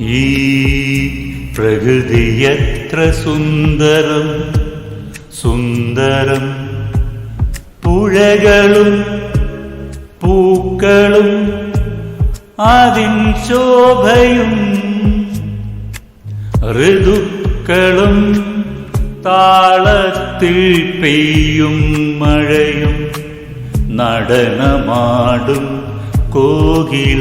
ഈ പ്രകൃതി എത്ര സുന്ദരം സുന്ദരം. പുഴകളും പൂക്കളും അതിൻ ശോഭയും ഋതുക്കളും താളത്തിൽ പെയ്യും മഴയും നടനമാടും കോകിലങ്ങളും.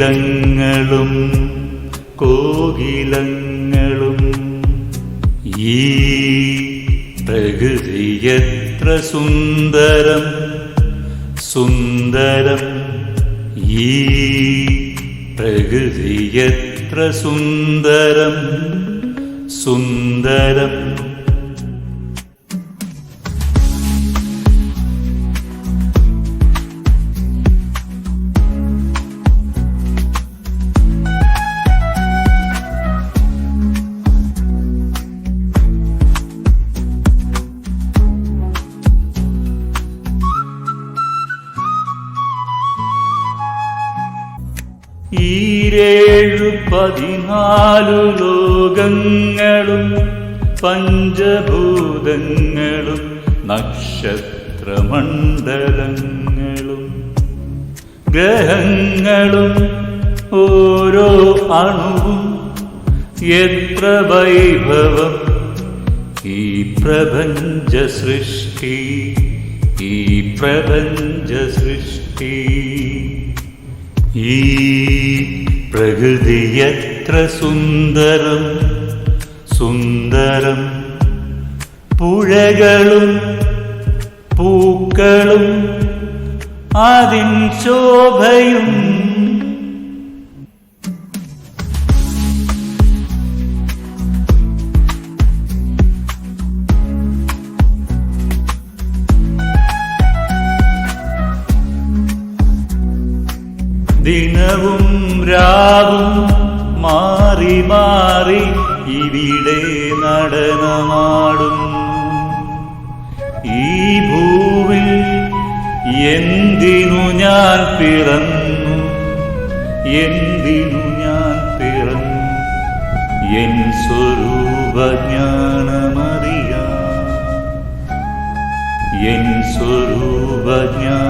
കോകിലങ്ങളും ഈ പ്രകൃതി എത്ര സുന്ദരം സുന്ദരം ഈ പ്രകൃതി എത്ര സുന്ദരം സുന്ദരം ഈരേഴു പതിനാലു ലോകങ്ങളും പഞ്ചഭൂതങ്ങളും നക്ഷത്രമണ്ഡലങ്ങളും ഗ്രഹങ്ങളും ഓരോ അണുവും എത്ര വൈഭവം. ഈ പ്രപഞ്ച സൃഷ്ടി ഈ പ്രപഞ്ച സൃഷ്ടി. ഈ പ്രകൃതി എത്ര സുന്ദരം സുന്ദരം. പുഴകളും പൂക്കളും അതിൻ ശോഭയും ദിനവും രാവും മാറി മാറി ഇവിടെ നടനമാടും ഈ ഭൂവിൽ എന്തിനു ഞാൻ പിറന്നു? എന്തിനു ഞാൻ പിറന്നു? എൻ സ്വരൂപജ്ഞാനമറിയ. എൻ സ്വരൂപജ്ഞാനം